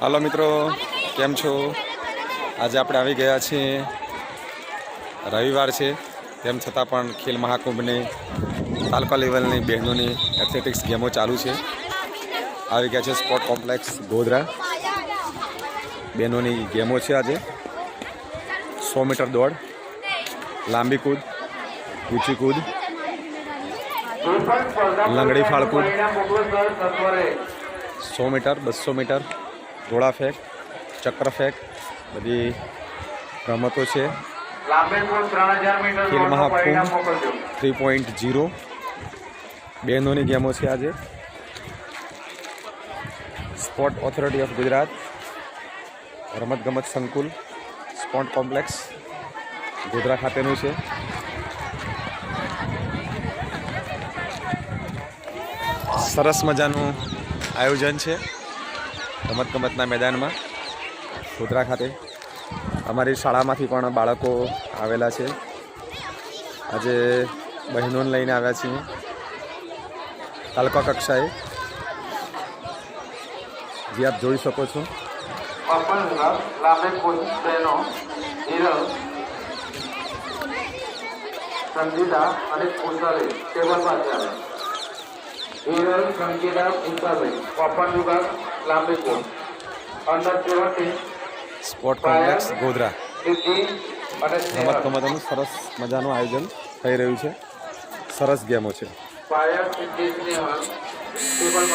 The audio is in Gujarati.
હાલો મિત્રો, કેમ છો? આજે આપણે આવી ગયા છીએ. રવિવાર છે, તેમ છતાં પણ ખેલ મહાકુંભની, તાલુકા લેવલની બહેનોની એથ્લેટિક્સ ગેમો ચાલુ છે. આવી ગયા છે સ્પોર્ટ કોમ્પ્લેક્સ ગોધરા. બહેનોની ગેમો છે આજે. સો મીટર દોડ, લાંબી કૂદ, ઊંચી કૂદ, લંગડી ફાળકૂદ. સો મીટર, બસો મીટર ગોળા ફેંક, ચક્ર ફેંક, બધી રમતો છે. Khel Mahakumbh three point zero બહેનોની ગેમો છે આજે. સ્પોર્ટ ઓથોરિટી ઓફ ગુજરાત રમતગમત સંકુલ સ્પોર્ટ કોમ્પ્લેક્સ ગોધરા ખાતેનું છે. સરસ મજાનું આયોજન છે. રમતગમતના મેદાનમાં. ગોધરા ખાતે અમારી શાળામાંથી પણ બાળકો આવેલા છે. આજે બહેનોને લઈને આવ્યા છીએ. તાલુકા કક્ષાએ. જે આપ જોઈ શકો છો. સંગીતા અને કુંતાલી ટેબલ પાસે આવે હિરલ સંગીતા કુંતાલી ઓપન વિભાગ લાંબી કોટ under seventeen sport complex Godhra. રમત રમતગમતનું સરસ મજાનું આયોજન થઈ રહ્યું છે. સરસ ગેમો છે. પાયલ સિદ્ધિ સ્નેહલ ટેબલ